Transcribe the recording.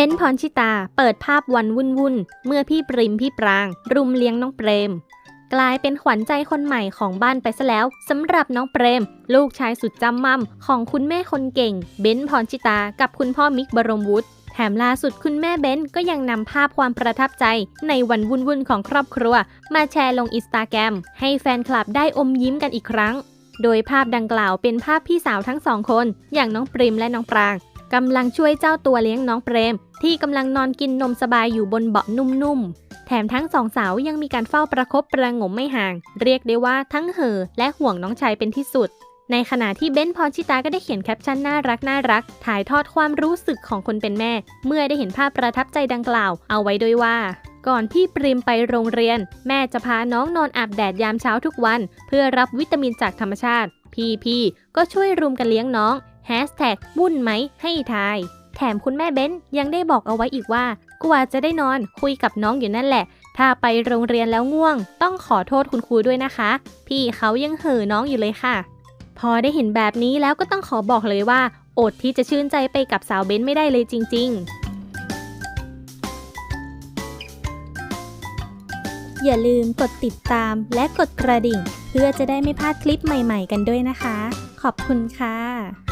บนซ์พรชิตาเปิดภาพวันวุ่นวุ่นๆเมื่อพี่ปริมพี่ปราง รุมเลี้ยงน้องเปรม กลายเป็นขวัญใจคนใหม่ของบ้านไปซะแล้วสำหรับน้องเปรม ลูกชายสุดจำมั่มของคุณแม่คนเก่ง เบนซ์พรชิตากับคุณพ่อมิกบรมวุฒิแถมล่าสุดคุณแม่เบนซ์ก็ยังนำภาพความประทับใจในวันวุ่นวุ่นๆของครอบครัว มาแชร์ลงอินสตาแกรมให้แฟนคลับได้อมยิ้มกันอีกครั้งโดยภาพดังกล่าวเป็นภาพพี่สาวทั้งสองคน อย่างน้องปริมและน้องปราง กำลังช่วยเจ้าตัวเลี้ยงน้องเปรม ที่กำลังนอนกินนมสบายอยู่บนเบาะนุ่มๆ แถมทั้งสองสาวยังมีการเฝ้าประคบประงมไม่ห่าง เรียกได้ว่าทั้งเห่อและห่วงน้องชายเป็นที่สุด ในขณะที่เบ้นพรชิตาก็ได้เขียนแคปชั่นน่ารักน่ารัก ถ่ายทอดความรู้สึกของคนเป็นแม่ เมื่อได้เห็นภาพประทับใจดังกล่าว เอาไว้ด้วยว่าก่อนพี่ปริมไปโรงเรียน แม่จะพาน้องนอนอาบแดดยามเช้าทุกวัน เพื่อรับวิตามินจากธรรมชาติ พี่พี่ๆก็ช่วยรุมกันเลี้ยงน้อง แฮชแท็กวุ่นไหมให้ทาย แถมคุณแม่เบ้นยังได้บอกเอาไว้อีกว่า กว่าจะได้นอนคุยกับน้องอยู่นั่นแหละ ถ้าไปโรงเรียนแล้วง่วง ต้องขอโทษคุณครูด้วยนะคะ พี่เขายังเห่อน้องอยู่เลยค่ะ พอได้เห็นแบบนี้แล้วก็ต้องขอบอกเลยว่า อดที่จะชื่นใจไปกับสาวเบ้นไม่ได้เลยจริง ๆอย่าลืมกดติดตามและกดกระดิ่ง เพื่อจะได้ไม่พลาดคลิปใหม่ๆกันด้วยนะคะ ขอบคุณค่ะ